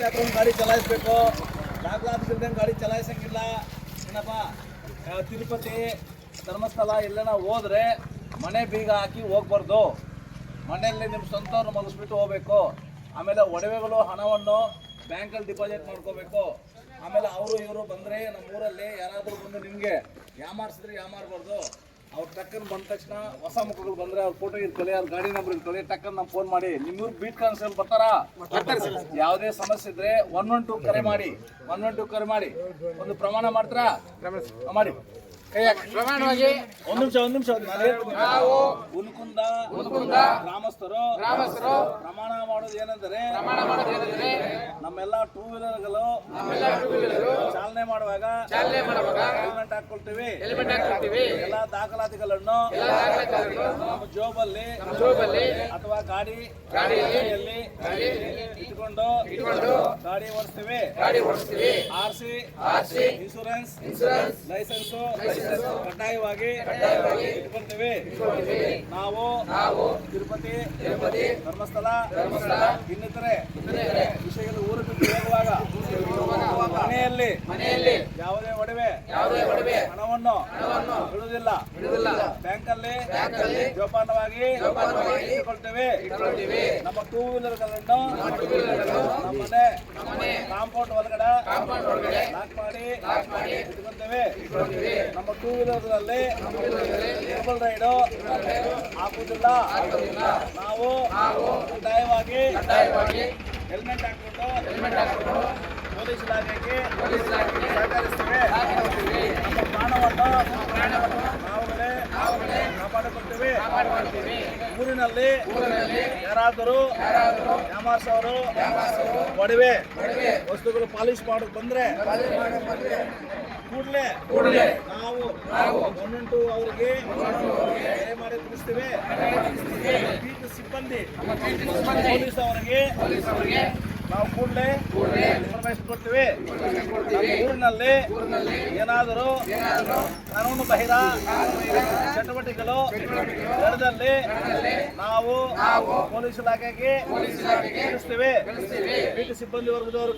ಗಾಡಿ ಚಲಾಯಿಸ್ಬೇಕು. ದಾಖಲಾತಿಲ್ದಂಗೆ ಗಾಡಿ ಚಲಾಯಿಸಂಗಿಲ್ಲ. ಏನಪ್ಪ ತಿರುಪತಿ ಧರ್ಮಸ್ಥಳ ಎಲ್ಲನ ಹೋದ್ರೆ ಮನೆ ಬೀಗ ಹಾಕಿ ಹೋಗ್ಬಾರ್ದು. ಮನೆಯಲ್ಲಿ ನಿಮ್ಮ ಸ್ವಂತವ್ರನ್ನ ಮಲಗಿಸ್ಬಿಟ್ಟು ಹೋಗ್ಬೇಕು. ಆಮೇಲೆ ಒಡವೆಗಳು, ಹಣವನ್ನು ಬ್ಯಾಂಕಲ್ಲಿ ಡಿಪಾಸಿಟ್ ಮಾಡ್ಕೋಬೇಕು. ಆಮೇಲೆ ಅವರು, ಇವರು ಬಂದರೆ ನಮ್ಮ ಊರಲ್ಲಿ ಯಾರಾದರೂ ಬಂದು ನಿಮಗೆ ಯಾಮಾರಿಸಿದ್ರೆ ಯಾಮಾರಬಾರ್ದು. ಅವ್ರ ಟಕ್ಕನ್ ಬಂದ ತಕ್ಷಣ ಹೊಸ ಮುಖಗಳು ಬಂದ್ರೆ ಅವ್ರ ಫೋಟೋ ಇರ್ತದೆ ಅವ್ರ ಗಾಡಿ ನಂಬರ್ ಇರ್ಕೊಳ್ಳಿ ಟಕ್ಕನ್ ನಾವು ಫೋನ್ ಮಾಡಿ ನಿಮ್ಮೂರು ಬೀಟ್ ಕಾನ್ಸ್ಟೇಬಲ್ ಬರ್ತಾರಾ? ಯಾವುದೇ ಸಮಸ್ಯೆ ಇದ್ರೆ ಒನ್ ಒನ್ ಟು ಕರೆ ಮಾಡಿ ಒನ್ ಒನ್ ಟು ಕರೆ ಮಾಡಿ. ಒಂದು ಪ್ರಮಾಣ ಮಾಡ್ತಾರಾ? ಮಾಡಿ. ಪ್ರಮಾಣವಾಗಿ. ಒಂದ್ ನಿಮಿಷ ಒಂದ್ ನಿಮಿಷ. ನಾವು ಗ್ರಾಮಸ್ಥರು ಗ್ರಾಮಸ್ಥರು ಪ್ರಮಾಣ ಮಾಡೋದು ಏನಂದ್ರೆ ಪ್ರಮಾಣ ನಮ್ಮೆಲ್ಲ ಟೂ ವೀಲರ್ಗಳು ನಮ್ಮೆಲ್ಲ ಟೂ ವೀಲರು ಚಾಲನೆ ಮಾಡುವಾಗ ಚಾಲನೆ ಮಾಡುವಾಗ ಹೆಲ್ಮೆಟ್ ಹಾಕೊಳ್ತೀವಿ. ಹೆಲ್ಮೆಟ್ ಹಾಕೊಳ್ತೀವಿ. ಎಲ್ಲ ದಾಖಲಾತಿಗಳನ್ನು ಎಲ್ಲಾ ದಾಖಲಾತಿಗಳನ್ನು ನಮ್ಮ ಜೋಬಲ್ಲಿ ನಮ್ಮ ಜೋಬಲ್ಲಿ ಅಥವಾ ಗಾಡಿ ಗಾಡಿಯಲ್ಲಿ ಇಟ್ಕೊಂಡು ಇಟ್ಕೊಂಡು ಗಾಡಿ ಓಡಿಸ್ತೀವಿ. ಗಾಡಿ ಓಡಿಸ್ತೀವಿ. R C R C insurance insurance licence ಕಡ್ಡಾಯವಾಗಿ ಇಟ್ಕೊಳ್ತೀವಿ ನಾವು ನಾವು ತಿರುಪತಿ ತಿರುಪತಿ ಧರ್ಮಸ್ಥಳ ಧರ್ಮಸ್ಥಳ ಇನ್ನಿತರೆ ವಿಷಯಗಳು ಊರು ಬಿಟ್ಟು ಹೋಗುವಾಗ ಮನೆಯಲ್ಲಿ ಮನೆಯಲ್ಲಿ ಯಾವುದೇ ಒಡವೆ ಯಾವುದೇ ಒಡವೆ ಹಣವನ್ನು ಬಿಡುವುದಿಲ್ಲ. ಬಿಡುವುದಿಲ್ಲ. ಬ್ಯಾಂಕ್ ಅಲ್ಲಿ ಜೋಪಾನವಾಗಿ ಜೋಪಾನವಾಗಿ ಇಟ್ಟುಕೊಳ್ತೇವೆ. ಇಟ್ಕೊಳ್ತೀವಿ ನಮ್ಮ ಟೂ ವೀಲರ್ಗಳನ್ನು ನಮ್ಮ ಮನೆ ಮನೆ ಕಾಂಪೌಂಡ್ ಒಳಗಡೆ ಕಾಂಪೌಂಡ್ ಒಳಗಡೆ ಲಾಕ್ ಮಾಡಿ ಲಾಕ್ ಮಾಡಿ ಇಟ್ಕೊಳ್ತೇವೆ ಇಟ್ಟುಕೊಳ್ತೇವೆ. ನಮ್ಮ ಟೂ ವೀಲರ್ಗಳಲ್ಲಿ ಟೇಬಲ್ ರೈಡ್ ಹಾಕುವುದಿಲ್ಲ. ನಾವು ಕಡ್ಡಾಯವಾಗಿ ಕಡ್ಡಾಯವಾಗಿ ಹೆಲ್ಮೆಟ್ ಹಾಕ್ಬಿಟ್ಟು ಹೆಲ್ಮೆಟ್ ಹಾಕಿಕೊಂಡು ಪೊಲೀಸ್ ಇಲಾಖೆಗೆ ಇಲಾಖೆಗೆ ಸಹಕರಿಸ್ತೇವೆ. ನಮ್ಮ ಪ್ರಾಣವನ್ನು ನಾವುಗಳೇ ಕಾಪಾಡಿಕೊಳ್ತೇವೆ. ಊರಿನಲ್ಲಿ ಊರಿನಲ್ಲಿ ಯಾರಾದರೂ ಅವರು ಒಡವೆ ಒಡವೆ ವಸ್ತುಗಳು ಪಾಲಿಶ್ ಮಾಡಕ್ ಬಂದ್ರೆ ಪಾಲನೆ ಮಾಡಿ ಬಂದ್ರೆ ಕೂಡಲೇ ಕೂಡಲೇ ನಾವು ನಾವು ಒಂದೊಂಟು ಅವರಿಗೆ ಕರೆ ಮಾಡಿ ತಿಳಿಸ್ತೇವೆ. ಸಿಬ್ಬಂದಿ ಪೊಲೀಸ್ ಅವರಿಗೆ ನಾವು ಕೂಡಲೇ ಇನ್ಫಾರ್ಮೇಶನ್ ಕೊಡ್ತೀವಿ. ಊರಿನಲ್ಲಿ ಏನಾದರೂ ಕಾನೂನು ಬಹಿರ ಚಟುವಟಿಕೆಗಳು ನಡೆದಲ್ಲಿ ನಾವು ಪೊಲೀಸ್ ಇಲಾಖೆಗೆ ತಿಳಿಸ್ತೀವಿ. ಸಿಬ್ಬಂದಿ ವರ್ಗದವರು